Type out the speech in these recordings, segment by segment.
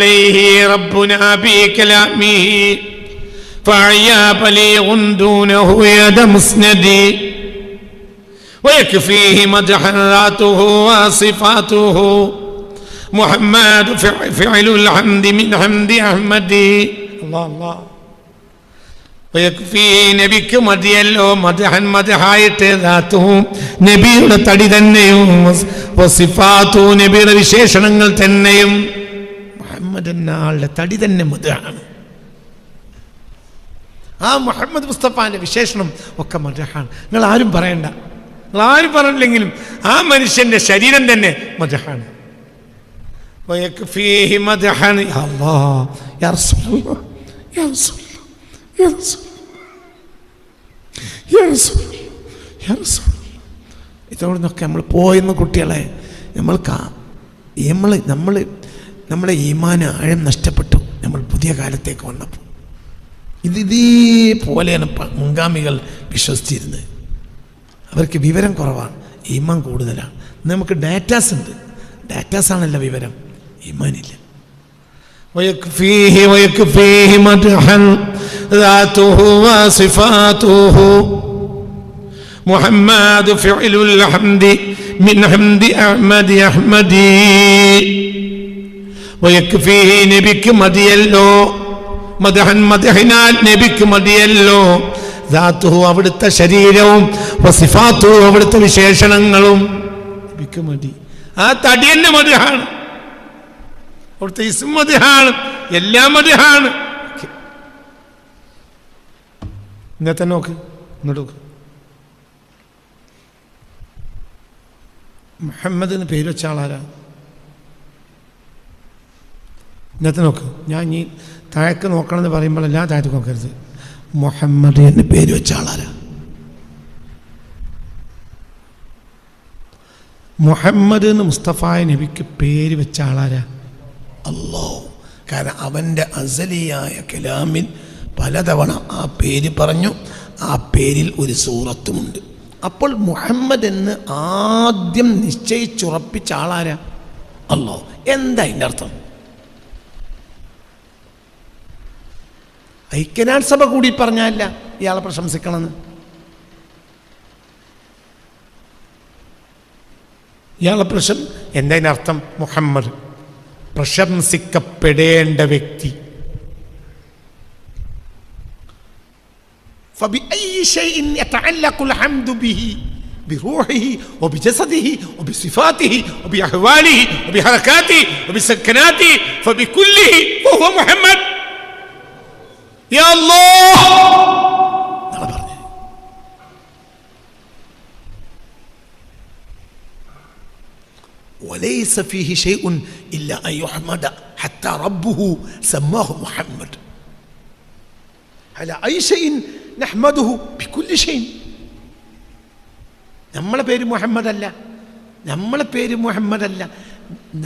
عليه ربنا بكلامه فعيا بليغ دونه يد مسندي ويكفيه مدحا ذاته وصفاته محمد فع- فعل الحمد من حمد أحمد الله الله ويكفي നബിക്ക് മതിയല്ലോ മദഹൻ മദഹായിട്ട് ധാത്തുവും നബിയുടെ തടി തന്നെയും വസിഫാത്തു നബിയുടെ വിശേഷണങ്ങൾ തന്നെയും മുഹമ്മദ് എന്ന ആളുടെ തടി തന്നെ മുതാണ് ആ മുഹമ്മദ് മുസ്തഫാന്റെ വിശേഷണം ഒക്കെ മധുഹാണ് നിങ്ങൾ ആരും പറയണ്ട. നിങ്ങൾ ആരും പറഞ്ഞില്ലെങ്കിലും ആ മനുഷ്യന്റെ ശരീരം തന്നെ മധുഹാണ് ഇതോടൊന്നൊക്കെ നമ്മൾ പോയെന്ന് കുട്ടികളെ നമ്മൾക്ക് നമ്മൾ നമ്മൾ നമ്മളെ ഈമാന ആഴം നഷ്ടപ്പെട്ടു നമ്മൾ പുതിയ കാലത്തേക്ക് വന്നപ്പോൾ ഇത് ഇതേപോലെയാണ് പ- മുൻഗാമികൾ വിശ്വസിച്ചിരുന്നത് അവർക്ക് വിവരം കുറവാണ് ഈമാൻ കൂടുതലാണ് ഇന്ന് നമുക്ക് ഡാറ്റാസ് ഉണ്ട് ഡാറ്റാസ് ആണല്ലോ വിവരം ഈമാനില്ല ويكفيه ويكفيه مدحا ذاته وصفاته محمد فعل الحمد من حمد أحمد أحمدي നബിക്ക് മതിയല്ലോ. മദഹൻ മദഹിനാൽ നബിക്ക് മതിയല്ലോ. ധാത്തുഹു അവിടുത്തെ ശരീരവും വസിഫാത്തുഹു അവിടുത്തെ വിശേഷണങ്ങളും നബിക്ക് മതി. ആ തടി തന്നെ മതിഹാണ്. അവിടുത്തെ ഇസും മതിഹാണ്. എല്ലാം മതിഹാണ്. ഇന്നത്തെ നോക്ക്. ഇങ്ങോട്ട് മുഹമ്മദ് എന്ന് പേര് വെച്ച ആളാരാണ് ഇന്നത്തെ നോക്ക്. ഞാൻ ഇനി താഴേക്ക് നോക്കണമെന്ന് പറയുമ്പോൾ പറയുമ്പോഴെല്ലാം താഴത്തേക്ക് നോക്കരുത്. മുഹമ്മദ് എന്ന് പേര് വെച്ച ആളാരാ? മുഹമ്മദ് എന്ന് മുസ്തഫായ നബിക്ക് പേര് വെച്ച ആളാരാ? അല്ലോ കാരണം അവന്റെ അസലിയായ കലാമിൽ പലതവണ ആ പേര് പറഞ്ഞു. ആ പേരിൽ ഒരു സൂറത്തുമുണ്ട്. അപ്പോൾ മുഹമ്മദ് എന്ന് ആദ്യം നിശ്ചയിച്ചുറപ്പിച്ച ആളാരാ? അല്ലോ എന്താ അതിന്റെ അർത്ഥം? ഐക്യനാട് സഭ കൂടി പറഞ്ഞല്ല ഇയാളെ പ്രശംസിക്കണമെന്ന് ഇയാളെ പ്രശം എന്താ അർത്ഥം മുഹമ്മദ് പ്രശംസിക്കപ്പെടേണ്ട വ്യക്തി فبأي شيء يتعلق الحمد به بروحه وبجسده وبصفاته وبأحواله وبحركاته وبسكناته فبكله وهو محمد يا الله അതാണ് പറഞ്ഞത്. وليس فيه شيء إلا أن يحمد حتى ربه سماه محمد على أي شيء نحمده بكل شيء നമ്മളെ പേര് മുഹമ്മദ് അല്ല നമ്മളെ പേര് മുഹമ്മദ് അല്ല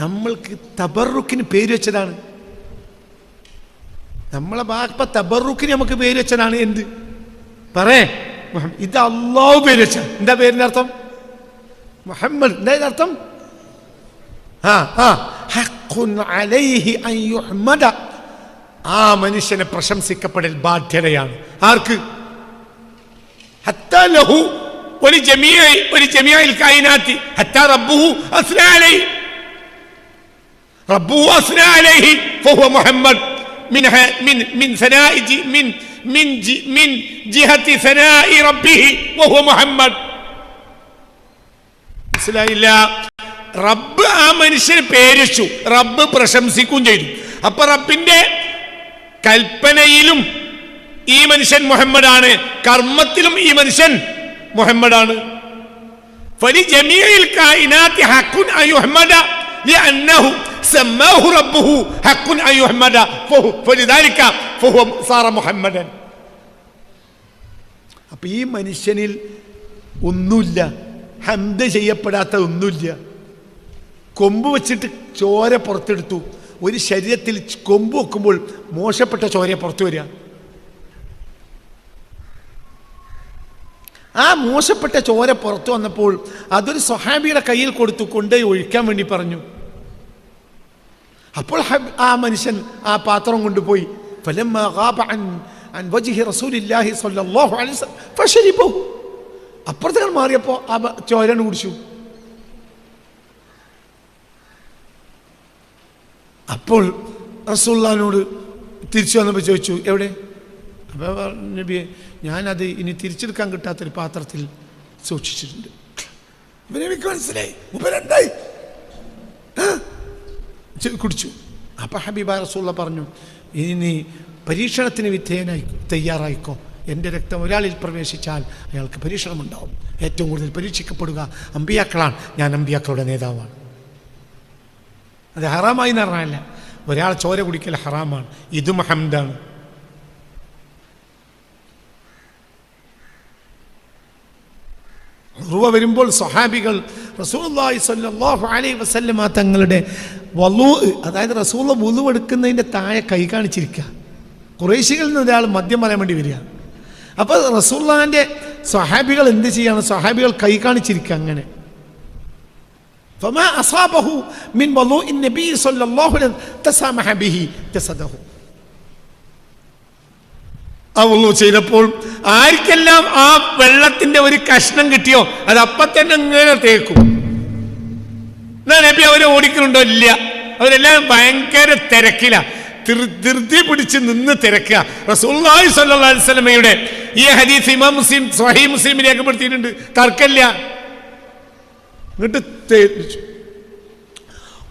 നമ്മൾക്ക് തബറുക്കിന് പേര് വെച്ചതാണ് നമ്മളെ ബാപ്പ തബറുക്കിന് നമുക്ക് പേര് വെച്ചതാണ് എന്ത്? പറേ ഇത് അള്ളാഹു പേര് എന്താ പേരിന്റെ അർത്ഥം? മുഹമ്മദ്. എന്താ അർത്ഥം? ആ ആ. അലൈഹി ആ മനുഷ്യനെ പ്രശംസിക്കപ്പെടൽ ബാധ്യതയാണ്. ആർക്ക്? ലഹു ഒരു ഒരു റബ്ബുഹു റബ്ബുഹു മുഹമ്മദ്. من ه- من من ثناء جي- من من جي- من جهة ثناء ربه وهو محمد മനസ്സിലായില്ല റബ്ബ് ആ മനുഷ്യന് പേരിച്ചു റബ്ബ് പ്രശംസിക്കുകയും ചെയ്തു അപ്പൊ റബ്ബിന്റെ കൽപ്പനയിലും ഈ മനുഷ്യൻ മുഹമ്മദാണ് കർമ്മത്തിലും ഈ മനുഷ്യൻ മുഹമ്മദാണ് فلجميع الكائنات حق أن يحمد لأنه سماه ربه حق أن يحمد فهو فلذلك فهو صار محمدا അപ്പൊ ഈ മനുഷ്യനിൽ ഒന്നുമില്ല ഹന്ത ചെയ്യപ്പെടാത്ത ഒന്നുമില്ല കൊമ്പ് വെച്ചിട്ട് ചോര പുറത്തെടുത്തു ഒരു ശരീരത്തിൽ കൊമ്പ് വെക്കുമ്പോൾ മോശപ്പെട്ട ചോര പുറത്തു വരിക ആ മോശപ്പെട്ട ചോര പുറത്തു വന്നപ്പോൾ അതൊരു സ്വഹാബിയുടെ കയ്യിൽ കൊടുത്തു കൊണ്ടുപോയി ഒഴിക്കാൻ വേണ്ടി പറഞ്ഞു അപ്പോൾ ആ മനുഷ്യൻ ആ പാത്രം കൊണ്ടുപോയി. അപ്പുറത്തേക്ക് മാറിയപ്പോ ആ ചോരൻ കുടിച്ചു. അപ്പോൾ റസൂള്ളാനോട് തിരിച്ചു വന്നപ്പോ ചോദിച്ചു എവിടെ? അപ്പോൾ നബിയെ ഞാനത് ഇനി തിരിച്ചെടുക്കാൻ കിട്ടാത്തൊരു പാത്രത്തിൽ സൂക്ഷിച്ചിട്ടുണ്ട്. മനസ്സിലായി. ഉപരണ്ടായി. കുടിച്ചു. അപ്പം ഹബീബ റസൂള്ള പറഞ്ഞു ഇനി നീ പരീക്ഷണത്തിന് വിധേയനായി തയ്യാറായിക്കോ. എന്റെ രക്തം ഒരാളിൽ പ്രവേശിച്ചാൽ അയാൾക്ക് പരീക്ഷണമുണ്ടാവും. ഏറ്റവും കൂടുതൽ പരീക്ഷിക്കപ്പെടുക അമ്പിയാക്കളാണ്. ഞാൻ അമ്പിയാക്കളുടെ നേതാവാണ്. അത് ഹറാമായി എന്ന് പറഞ്ഞാലല്ല. ഒരാൾ ചോര കുടിക്കൽ ഹറാമാണ്. ഇതും ഹംദാണ്. ഉറുവ വരുമ്പോൾ സ്വഹാബികൾ റസൂലുള്ളാഹി സ്വല്ലല്ലാഹു അലൈഹി വസല്ലമ തങ്ങളുടെ വലു അതായത് റസൂല വുളു എടുക്കുന്നതിൻ്റെ താഴെ കൈ കാണിച്ചിരിക്കുക കുറേശികളിൽ നിന്ന് ഒരാൾ മദ്യം പറയാൻ വേണ്ടി വരിക അപ്പോൾ റസൂള്ളാൻ്റെ സ്വഹാബികൾ എന്ത് ചെയ്യാണ് സ്വഹാബികൾ കൈ കാണിച്ചിരിക്കുക അങ്ങനെ فما أصابه من وضوء النبي صلى الله عليه وسلم تسامح به جسده അള്ളു ചെയ്തപ്പോൾ ആർക്കെല്ലാം ആ വെള്ളത്തിന്റെ ഒരു കഷ്ണം കിട്ടിയോ? അത് അപ്പ തന്നെ ഇങ്ങനെ തേക്കും. എന്നാ നബി അവരെ ഓടിക്കുന്നുണ്ടോ ഇല്ല. അവരെല്ലാം ഭയങ്കര തിരക്കില. ധൃതി പിടിച്ച് നിന്ന് തിരക്കുക. റസൂല്ലായി സല്ലാ ഈ ഹദീസ് ഇമാം മുസ്ലിം സ്വഹി മുസ്ലിം രേഖപ്പെടുത്തിയിട്ടുണ്ട്. തർക്കമില്ല. എന്നിട്ട്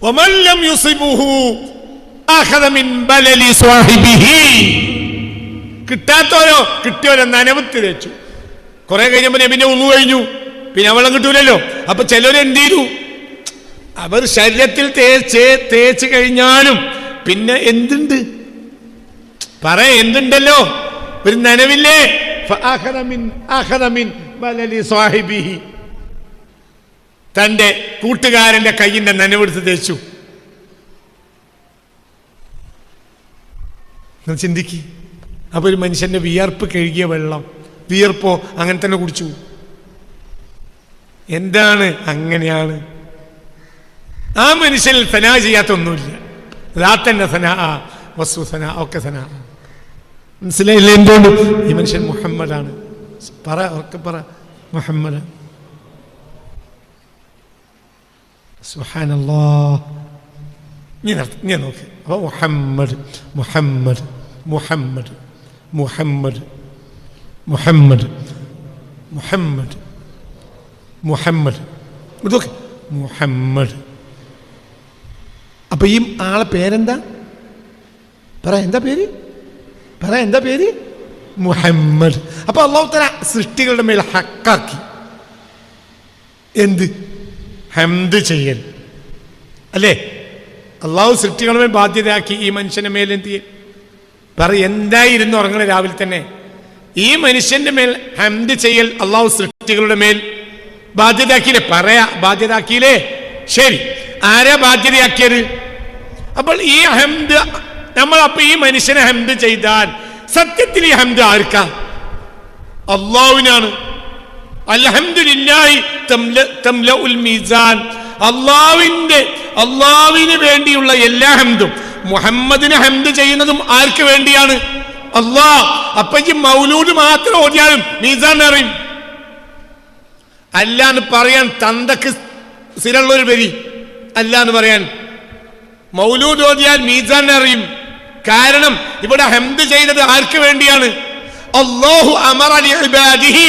ഒമല്ലം യുസിബുഹു അഹദമിൻ ബലലി സ്വാഹിബിഹി. കിട്ടാത്തവരോ കിട്ടിയവരെ നനവത്ത് തേച്ചു. കുറെ കഴിഞ്ഞപ്പോ ഞാൻ പിന്നെ ഉമ്മു കഴിഞ്ഞു. പിന്നെ അവളം കിട്ടൂലല്ലോ. അപ്പൊ ചിലരെന്ത് ചെയ്തു? അവർ ശരീരത്തിൽ തേച്ച് തേച്ച് കഴിഞ്ഞാലും പിന്നെ എന്തുണ്ട്? പറ എന്തുണ്ടല്ലോ? ഒരു നനവില്ലേ? തന്റെ കൂട്ടുകാരന്റെ കയ്യിന്റെ നനവെടുത്ത് തേച്ചു. ചിന്തിക്കേ. അപ്പൊ ഒരു മനുഷ്യന്റെ വിയർപ്പ് കഴുകിയ വെള്ളം വിയർപ്പോ അങ്ങനെ തന്നെ കുടിച്ചു എന്താണ് അങ്ങനെയാണ്? ആ മനുഷ്യനിൽ സനാ ചെയ്യാത്ത ഒന്നുമില്ല. സന സനാ വസ്തു സനാ ഒക്കെ സനാ. മനസ്സിലായില്ല എന്തുകൊണ്ട്? ഈ മനുഷ്യൻ മുഹമ്മദാണ്. പറ ഒക്കെ പറ. മുഹമ്മദ്. സുഹാനല്ലോ നീ നോക്ക്. അപ്പോൾ മുഹമ്മദ് മുഹമ്മദ് മുഹമ്മദ്. മുഹമ്മദ് മുഹമ്മദ് മുഹമ്മദ് മുഹമ്മദ്. നോക്ക് മുഹമ്മദ്. അപ്പൊ ഈ ആളെ പേരെന്താ? പറ എന്താ പേര്? പറ എന്താ പേര്? മുഹമ്മദ്. അപ്പൊ അള്ളാഹു തല സൃഷ്ടികളുടെ മേൽ ഹക്കാക്കി. എന്ത്? ഹംദ് ചെയ്യൽ. അല്ലേ? അള്ളാഹു സൃഷ്ടികളുടെ മേൽ ബാധ്യതയാക്കി ഈ മനുഷ്യനെ മേൽ എന്ത് ചെയ്യൽ? പറ എന്തായിരുന്നു ഉറങ്ങണ രാവിലെ തന്നെ? ഈ മനുഷ്യന്റെ മേൽ ഹംദ് ചെയ്യൽ അള്ളാഹു സൃഷ്ടികളുടെ മേൽ ബാധ്യതാക്കിയില്ലേ? പറയാ ബാധ്യതാക്കിയില്ലേ? ശരി ആരാ ബാധ്യതയാക്കിയത്? അപ്പോൾ ഈ ഹംദ് നമ്മൾ അപ്പൊ ഈ മനുഷ്യനെ ഹംദ് ചെയ്താൽ സത്യത്തിൽ ഈ ഹംദ് ആർക്കാ? അള്ളാഹുവിനാണ്. അൽഹംദുലില്ലാഹി അള്ളാവിന്റെ അള്ളാവിന് വേണ്ടിയുള്ള എല്ലാ ഹംദും മുഹമ്മദിന് ഹംദ് ചെയ്യുന്നതും ആർക്ക് വേണ്ടിയാണ് അള്ളാ അപ്പൊ ഈ മൗലൂദ് മാത്രം ഓതിയാലും മീസാൻ അറിയും അല്ല എന്ന് പറയാൻ തന്തക്ക് സ്ഥിരമുള്ളൊരു വരി അല്ല എന്ന് പറയാൻ മൗലൂദ് ഓതിയാൽ മീസാൻ അറിയും കാരണം ഇവിടെ ഹംദ് ചെയ്തത് ആർക്ക് വേണ്ടിയാണ് അല്ലാഹു അമറ ലിഇബാദിഹി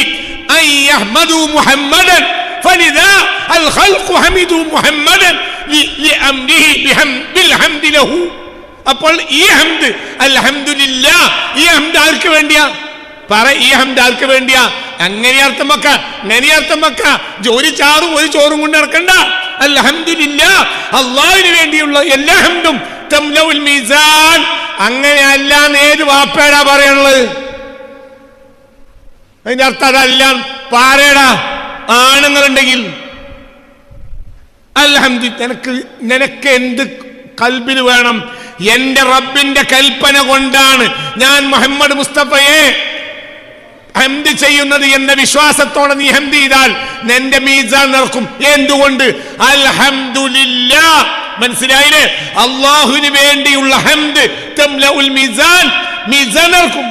അൻ യഹ്മദു മുഹമ്മദൻ فلذا الخلق حمدوا محمدا ل- لأمره بحم- بالحمد له അപ്പോൾ ഈ ഹംദ് അൽഹംദുലില്ലാ ഈ ഹംദ് ആർക്ക് വേണ്ടിയാ? പറ ഈ ഹംദ് ആർക്ക് വേണ്ടിയാ? അങ്ങനെ അർത്ഥം വെക്ക അങ്ങനെ അർത്ഥം വെക്ക. ജോലി ചാറും ഒരു ചോറും കൊണ്ട് നടക്കണ്ട. അൽഹംദുലില്ലാ അള്ളാഹിന് വേണ്ടിയുള്ള എല്ലാ ഹംദും. മീസാൻ. അങ്ങനെ അല്ല ഏത് വാപ്പേടാ പറയാനുള്ളത് അതിന്റെ അർത്ഥം അതല്ല. പാരേടാ ആണെന്നുണ്ടെങ്കിൽ അൽഹംദു നിനക്ക് നിനക്ക് എന്ത് കൽബിൽ വേണം? എന്റെ റബ്ബിന്റെ കൽപ്പന കൊണ്ടാണ് ഞാൻ മുഹമ്മദ് മുസ്തഫയെ ഹംദ് ചെയ്യുന്നത് എന്ന വിശ്വാസത്തോടെ നീ ഹംദ് ചെയ്താൽ നിന്റെ മീസാൻ നടക്കും എന്തുകൊണ്ട്? അൽഹംദുലില്ലാ. മനസ്സിലായില്ലേ? അള്ളാഹുവിന് വേണ്ടിയുള്ള ഹംദ് മീസാൻ മീസാൻ നടക്കും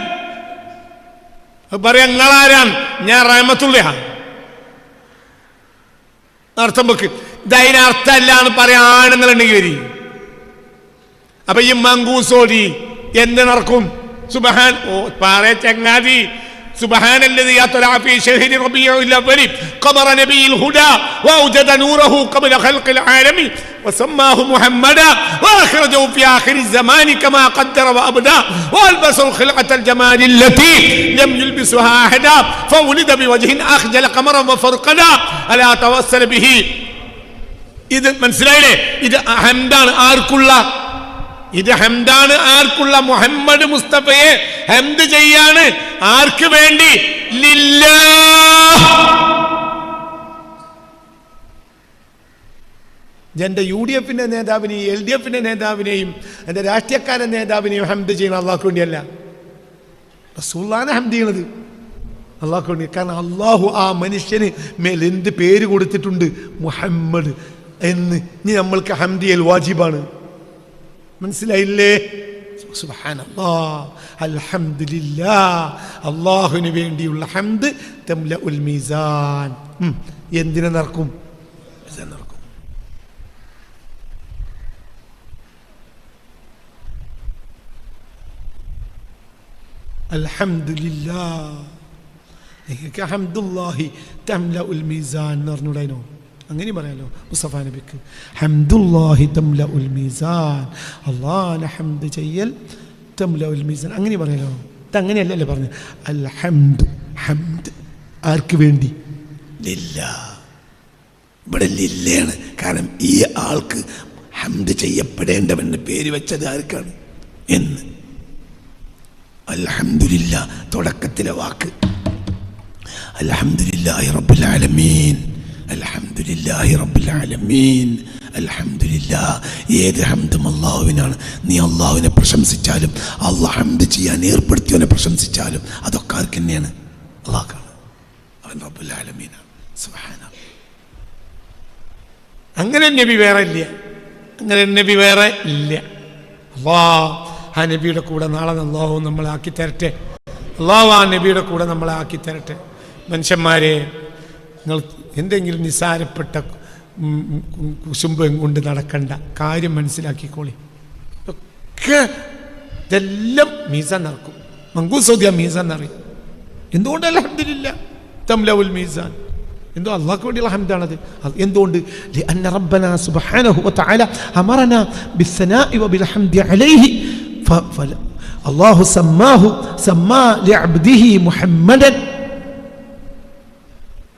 പറയാം നിങ്ങളാരാണ്? ഞാൻ റഹമത്തുള്ളയാണ് അർത്ഥം വെക്ക്. ഇതതിന് അർത്ഥമല്ല എന്ന് പറയാണെന്നുണ്ടെങ്കിൽ വരി അപ്പൊ ഈ മങ്കൂസോടി എന്ത് നടക്കും സുബഹാൻ ഓ പാറ ചങ്ങാതി سبحان الذي أطلع في شهر ربيع الأول قمر نبي الهدى وأوجد نوره قبل خلق العالم وسماه محمدا وأخرجه في آخر الزمان كما قدر وأبدى وألبسه الخلعة الجمال التي لم يلبسها أحدا فولد بوجه أخجل قمرا وفرقدا ألا توسل به ഇത് മനസ്സിലായില്ലേ ഇത് ഹംദാണ് ആർക്കുള്ള ഇത് ഹംദാണ് ആർക്കുള്ള മുഹമ്മദ് മുസ്തഫയെ ഹംദ് ചെയ്യാണ്. ആർക്ക് വേണ്ടി? എന്റെ യു ഡി എഫിന്റെ നേതാവിനെയും എൽ ഡി എഫിന്റെ നേതാവിനെയും എന്റെ രാഷ്ട്രീയക്കാരൻ നേതാവിനെയും ഹംദ് ചെയ്യണം അള്ളാഹ്ക്ക് വേണ്ടിയല്ല. റസൂള്ളാണ് ഹംദ് ചെയ്യണത് അള്ളാഹ്ക്ക് വേണ്ടി. കാരണം അള്ളാഹു ആ മനുഷ്യന് മേൽ എന്ത് പേര് കൊടുത്തിട്ടുണ്ട്? മുഹമ്മദ് എന്ന്. ഇനി നമ്മൾക്ക് ഹംദിയൽ വാജിബാണ്. മനസ്സിലായില്ലേ? അള്ളാഹുവിന് വേണ്ടിയുള്ള ഹംദ് തംല മീസാൻ. എന്തിനെ നടക്കും? നടക്കും. അൽഹംദുലില്ലാ. നിങ്ങൾക്ക് ഹംദുല്ലാഹി തംല ഉൽ മീസാൻ എന്ന് പറഞ്ഞുകൂടാനോ അങ്ങനെ പറയാലോ മുസ്തഫ നബിക്ക്. ഹംദുല്ലാഹി മീസാൻ. ഹംദ് ചെയ്യൽ മീസാൻ. അങ്ങനെ പറയാലോ. ഇത് അങ്ങനെയല്ലല്ലേ പറഞ്ഞു. അൽഹംദ് ഹംദ് ആർക്ക് വേണ്ടി? ലില്ല. ഇവിടെ ലില്ലയാണ് കാരണം ഈ ആൾക്ക് ഹംദ് ചെയ്യപ്പെടേണ്ടവന് പേര് വെച്ചത് ആർക്കാണ്? എന്ന്. അൽഹംദുലില്ല തുടക്കത്തിലെ വാക്ക്. അൽഹംദുലില്ലാഹി റബ്ബിൽ ആലമീൻ. അൽഹംദുലില്ലാഹി റബ്ബിൽ ആലമീൻ. അൽഹംദുലില്ലാ ഏത് ഹംദും അള്ളാഹുവിനാണ്. നീ അള്ളാഹുവിനെ പ്രശംസിച്ചാലും അള്ളാഹ് ഹംദ് ചെയ്യാൻ ഏർപ്പെടുത്തിയവനെ പ്രശംസിച്ചാലും അതൊക്കെ ആർക്ക് തന്നെയാണ്? അള്ളാഹ്ക്കാണ് അവൻ സുബ്ഹാനല്ലാഹ് അങ്ങനെ നബി വേറെ ഇല്ല. അങ്ങനെ നബി വേറെ ഇല്ല. അള്ളാ ആ നബിയുടെ കൂടെ നാളെ അള്ളാഹു നമ്മളെ ആക്കി തരട്ടെ അള്ളാഹു ആ നബിയുടെ കൂടെ നമ്മളെ ആക്കി തരട്ടെ മനുഷ്യന്മാരെ നിങ്ങൾ എന്തെങ്കിലും നിസാരപ്പെട്ട കുശുംബം കൊണ്ട് നടക്കണ്ട. കാര്യം മനസ്സിലാക്കിക്കോളി. ഒക്കെ ഇതെല്ലാം മീസ നടക്കും. മങ്കൂസോദിയ മീസ എന്നറിയും എന്തുകൊണ്ട് അലഹമില്ല തംലവുൽ മീസാൻ. എന്തോ അള്ളാഹ്ക്ക് വേണ്ടിയുള്ള ഹംദാണത്. എന്തുകൊണ്ട്? ലഅന്ന റബ്ബന സുബ്ഹാനഹു വതആല അമറന ബിസ്സനാഇ വബിൽഹംദി അലൈഹി അല്ലാഹു സമ്മാഹു സമ്മാ ലിഅബ്ദിഹി മുഹമ്മദൻ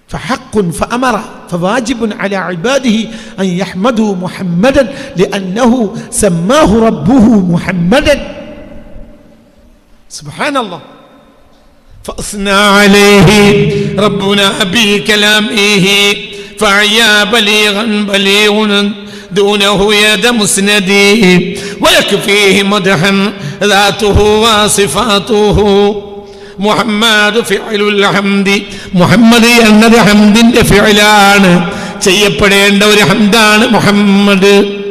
فحق فأمر فواجب على عباده أن يحمدوا محمدا لأنه سماه ربه محمدا. سبحان الله فأثنى عليه ربنا بكلامه فعيا بليغا بليغ دونه يد مسندي ويكفيه مدحا ذاته وصفاته. മുഹമ്മദ് ഹംദി. മുഹമ്മദ് എന്നത് ഹംദിന്റെ ഫിഅലാണ്. ചെയ്യപ്പെടേണ്ട ഒരു ഹംദാണ് മുഹമ്മദ്.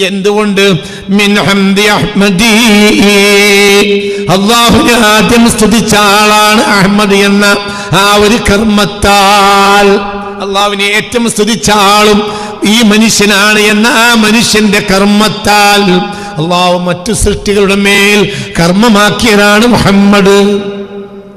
എന്തുകൊണ്ട്? അള്ളാഹുനെ ആദ്യം സ്തുതിച്ച ആളാണ് അഹമ്മദ് എന്ന ആ ഒരു കർമ്മത്താൽ. അള്ളാഹുവിനെ ഏറ്റവും സ്തുതിച്ച ആളും ഈ മനുഷ്യനാണ് എന്ന ആ മനുഷ്യന്റെ കർമ്മത്താൽ. അള്ളാഹു മറ്റു സൃഷ്ടികളുടെ മേൽ കർമ്മമാക്കിയതാണ് മുഹമ്മദ്.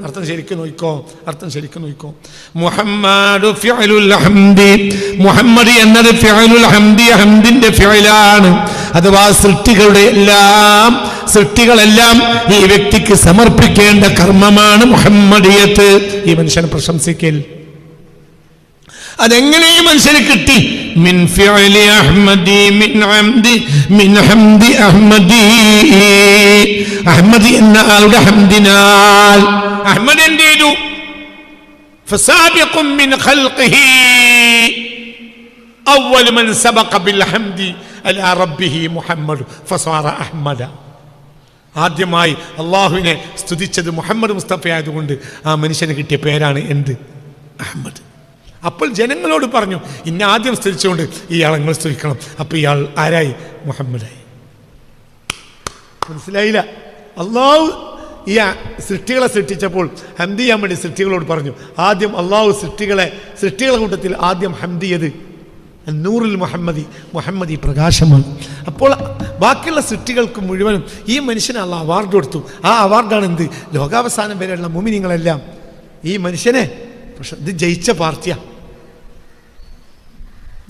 അർത്ഥം ശരിക്കും നോക്കോ അർത്ഥം ശരിക്കും നോക്കോ മുഹമ്മദ് ഫിഅലുൽ ഹംദി. മുഹമ്മദ് എന്നത് ഫിഅലുൽ ഹംദി ഹംദിന്റെ ഫിഅലാണ്. അഥവാ സൃഷ്ടികളുടെ എല്ലാം സൃഷ്ടികളെല്ലാം ഈ വ്യക്തിക്ക് സമർപ്പിക്കേണ്ട കർമ്മമാണ് മുഹമ്മദിയത്ത്. ഈ മനുഷ്യനെ പ്രശംസിക്കൽ. അതെങ്ങനെ ഈ മനുഷ്യന് കിട്ടി മിൻ ഫിഅലി അഹ്മദി മിൻ ഹംദി മിൻ ഹംദി അഹ്മദി അഹ്മദി എന്ന ആളുടെ ഹംദിനാൽ അഹ്മദ് എന്ത് ചെയ്തു فسابق من خلقه أول من سبق بالحمد على ربه محمد فصار أحمد ആദ്യമായി അള്ളാഹുവിനെ സ്തുതിച്ചത് മുഹമ്മദ് മുസ്തഫ ആയതുകൊണ്ട് ആ മനുഷ്യന് കിട്ടിയ പേരാണ് എന്ത് അഹമ്മദ് അപ്പോൾ ജനങ്ങളോട് പറഞ്ഞു ഇന്ന ആദ്യം സ്തുതിച്ചുകൊണ്ട് ഇയാൾ നിങ്ങൾ സ്തുതിക്കണം. അപ്പോൾ ഇയാൾ ആരായി? മുഹമ്മദായി. മനസ്സിലായില്ല. അള്ളാഹു ഈ സൃഷ്ടികളെ സൃഷ്ടിച്ചപ്പോൾ ഹംദി ചെയ്യാൻ വേണ്ടി സൃഷ്ടികളോട് പറഞ്ഞു. ആദ്യം അള്ളാഹു സൃഷ്ടികളെ സൃഷ്ടികളെ കൂട്ടത്തിൽ ആദ്യം ഹംദിയത് നൂറിൽ മുഹമ്മദി മുഹമ്മദി പ്രകാശമാണ്. അപ്പോൾ ബാക്കിയുള്ള സൃഷ്ടികൾക്ക് മുഴുവനും ഈ മനുഷ്യന് അള്ള അവാർഡ് കൊടുത്തു. ആ അവാർഡാണ് എന്ത്? ലോകാവസാനം വരെയുള്ള മുമിനിങ്ങളെല്ലാം. ഈ മനുഷ്യനെ പക്ഷെ ഇത് ജയിച്ച പാർട്ടിയാണ്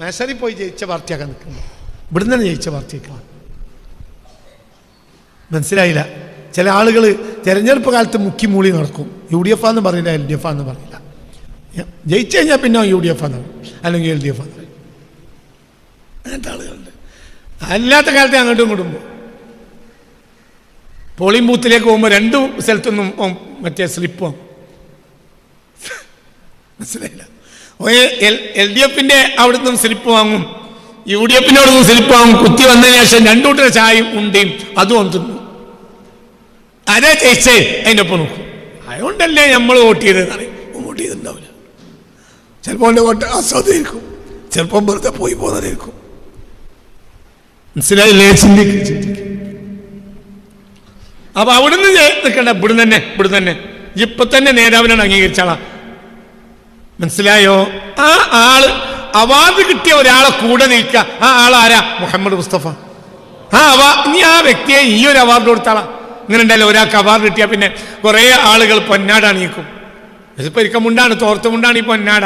മേശറി പോയി ജയിച്ച പാർട്ടിയാക്കാൻ നിൽക്കുന്നത് ഇവിടുന്ന് തന്നെ ജയിച്ച പാർട്ടിയൊക്കെയാണ് മനസ്സിലായില്ല. ചില ആളുകൾ തെരഞ്ഞെടുപ്പ് കാലത്ത് മുക്കി മൂളി നടക്കും. യു ഡി എഫ് ആന്ന് പറയില്ല എൽ ഡി എഫ് ആന്ന് പറയില്ല ജയിച്ചു കഴിഞ്ഞാൽ പിന്നെ യു ഡി എഫ് ആന്ന് പറയും. അല്ലെങ്കിൽ എൽ ഡി എഫ് ആന്ന് പറയും. അങ്ങനത്തെ ആളുകളുണ്ട്. അല്ലാത്ത കാലത്ത് അങ്ങോട്ടും ഇങ്ങോട്ടും പോകും. പോളിംഗ് ബൂത്തിലേക്ക് പോകുമ്പോൾ രണ്ട് സ്ഥലത്തുനിന്നും മറ്റേ സ്ലിപ്പ് മനസ്സിലായില്ല. എൽ ഡി എഫിന്റെ അവിടെ നിന്നും സ്ലിപ്പ് വാങ്ങും. യു ഡി എഫിന്റെ നിന്നും സ്ലിപ്പ് വാങ്ങും. കുത്തി വന്നതിന് ശേഷം രണ്ടു കൂട്ടരെ ചായയും ഉണ്ടയും അതും ഒന്ന് അതേ ചേച്ചേ അതിന്റെ ഒപ്പം നോക്കും. അതുകൊണ്ടല്ലേ നമ്മൾ വോട്ട് ചെയ്തതെന്ന് അറിയും. വോട്ട് ചെയ്തിട്ടുണ്ടാവില്ല. ചിലപ്പോൾ എന്റെ വോട്ട് അസാധായിരിക്കും ചിലപ്പം വെറുതെ പോയി പോകുന്നതായിരിക്കും. മനസ്സിലായില്ലേ ചിന്തിക്കും ചിന്തിക്കും. അപ്പൊ അവിടുന്ന് നിൽക്കണ്ട ഇവിടുന്ന് തന്നെ ഇവിടുന്ന് തന്നെ. ഇപ്പൊ തന്നെ നേതാവിനാണ് അംഗീകരിച്ചാളാ മനസ്സിലായോ? ആ ആൾ അവാർഡ് കിട്ടിയ ഒരാളെ കൂടെ നിൽക്കുക. ആ ആളാരാ മുഹമ്മദ് മുസ്തഫ. ആ അവാ ഇനി ആ വ്യക്തിയെ ഈ ഒരു അവാർഡ് കൊടുത്താളാ. ഇങ്ങനെ ഉണ്ടല്ലോ ഒരാൾക്ക് അവാർഡ് കിട്ടിയാൽ പിന്നെ കുറേ ആളുകൾ പൊന്നാട അണിയിക്കും. ഇതിപ്പോ ഇരിക്കമുണ്ടാണ് തോർത്തുമുണ്ടാണ് ഈ പൊന്നാട.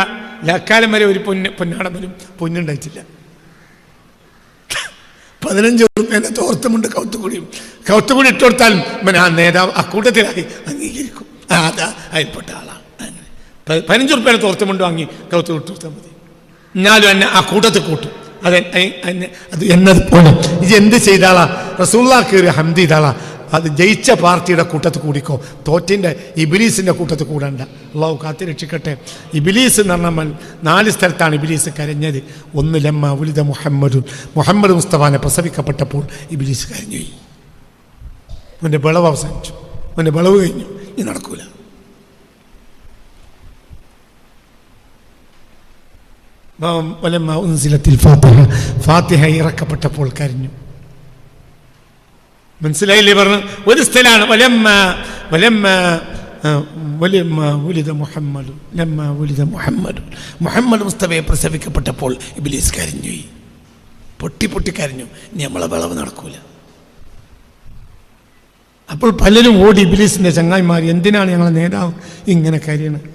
ലക്കാലം വരെ ഒരു പൊന്ന് പൊന്നാട പോലും പൊന്നുണ്ടായിട്ടില്ല. പതിനഞ്ച് ഉറുപ്പ്യന്റെ തോർത്തുമുണ്ട് കൗത്തുകൂടിയും കൗത്തുകൂടി ഇട്ടുകൊടുത്താലും ആ നേതാവ് അക്കൂട്ടത്തിലായി അംഗീകരിക്കും. അതാ അതിൽപ്പെട്ട ആളാണ്. പതിനഞ്ച് ഉറുപ്പ്യയുടെ കൊണ്ട് വാങ്ങി കൗത്തു വിട്ടു കൊടുത്താൽ മതി. എന്നാലും എന്നെ ആ കൂട്ടത്തിൽ കൂട്ടും. അത് അത് എന്നത് പോലെ. ഇത് എന്ത് ചെയ്താളാ? റസൂള്ള കയറി ഹംദ് ചെയ്താളാ. അത് ജയിച്ച പാർട്ടിയുടെ കൂട്ടത്തിൽ കൂടിക്കോ? തോറ്റിന്റെ ഇബിലീസിന്റെ കൂട്ടത്തിൽ കൂടണ്ട. അള്ളാഹു കാത്തി രക്ഷിക്കട്ടെ. ഇബിലീസ് എന്ന് പറഞ്ഞാൽ നാല് സ്ഥലത്താണ് ഇബിലീസ് കരഞ്ഞത്. ഒന്ന് ലമ്മ ഉലിത മുഹമ്മദ്. മുഹമ്മദ് മുസ്തഫാനെ പ്രസവിക്കപ്പെട്ടപ്പോൾ ഇബിലീസ് കരഞ്ഞുപോയി അവന്റെ വിളവ് അവസാനിച്ചു. അവന്റെ വിളവ് കഴിഞ്ഞു. ഇനി നടക്കൂല വലമ്മ ഉൻസിലത്തിൽ ഫാത്തിഹ ഫാത്തിഹ ഇറക്കപ്പെട്ടപ്പോൾ കരഞ്ഞു. മനസ്സിലായില്ലേ പറഞ്ഞു? ഒരു സ്ഥലമാണ് വലമ്മ വലമ്മ മുഹമ്മദ് മുഹമ്മദ്. മുഹമ്മദ് മുസ്തഫയെ പ്രസവിക്കപ്പെട്ടപ്പോൾ ഇബിലീസ് കരഞ്ഞു. പൊട്ടി പൊട്ടി കരഞ്ഞു. നമ്മളെ വിളവ് നടക്കൂല. അപ്പോൾ പലരും ഓടി ഇബിലീസിന്റെ ചങ്ങായിമാർ എന്തിനാണ് ഞങ്ങളെ നേതാവ് ഇങ്ങനെ കരയണത്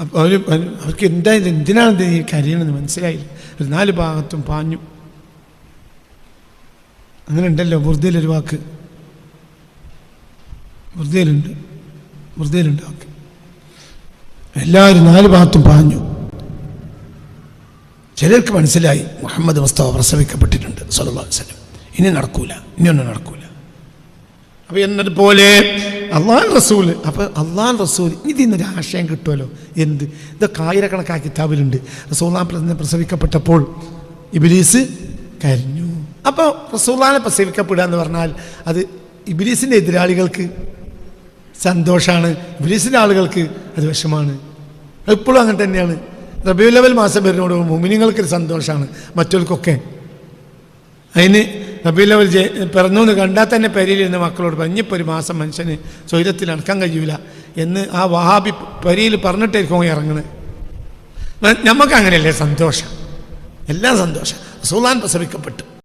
അപ്പോൾ അവർ അവർക്ക് എന്തായാലും എന്തിനാണ് ഇത് ഈ കരയണമെന്ന് മനസ്സിലായില്ല. ഒരു നാല് ഭാഗത്തും പാഞ്ഞു. അങ്ങനെ ഉണ്ടല്ലോ ബുർദയിലൊരു വാക്ക്. ബുർദയിലുണ്ട് ബുർദയിലുണ്ട് വാക്ക്. എല്ലാവരും നാല് ഭാഗത്തും പാഞ്ഞു. ചിലർക്ക് മനസ്സിലായി മുഹമ്മദ് മുസ്തഫ പ്രസവിക്കപ്പെട്ടിട്ടുണ്ട് വസല്ലം. ഇനി നടക്കൂല. ഇനിയൊന്നും നടക്കൂല. അപ്പൊ എന്നതുപോലെ അള്ളാൻ റസൂൽ അപ്പൊ അള്ളാൻ റസൂൽ ഇന്നൊരു ആശയം കിട്ടുമല്ലോ. എന്ത്? ഇതൊക്കെ ആയിരക്കണക്കായ കിതാബിലുണ്ട്. റസൂലാൻ പ്രസവിക്കപ്പെട്ടപ്പോൾ ഇബിലീസ് കരിഞ്ഞു. അപ്പോൾ റസൂലാനെ പ്രസവിക്കപ്പെടുക എന്ന് പറഞ്ഞാൽ അത് ഇബിലീസിന്റെ എതിരാളികൾക്ക് സന്തോഷമാണ് ഇബിലീസിന്റെ ആളുകൾക്ക് അത് വിഷമാണ്. എപ്പോഴും അങ്ങനെ തന്നെയാണ്. റബിയുലവൽ മാസം വരുന്നോട് മുമിനിങ്ങൾക്കൊരു സന്തോഷമാണ് മറ്റവർക്കൊക്കെ അതിന് ജെ പിറന്നു എന്ന് കണ്ടാൽ തന്നെ പെരിയിലിരുന്ന മക്കളോട് പറഞ്ഞിപ്പോൾ ഒരു മാസം മനുഷ്യന് സ്വൈരത്തിൽ നടക്കാൻ കഴിയൂല എന്ന് ആ വഹാബി പരിയിൽ പറഞ്ഞിട്ടായിരിക്കും ഇറങ്ങുന്നത്. നമുക്ക് അങ്ങനെയല്ലേ സന്തോഷം? എല്ലാം സന്തോഷം. റസൂലാൻ പ്രസവിക്കപ്പെട്ടു.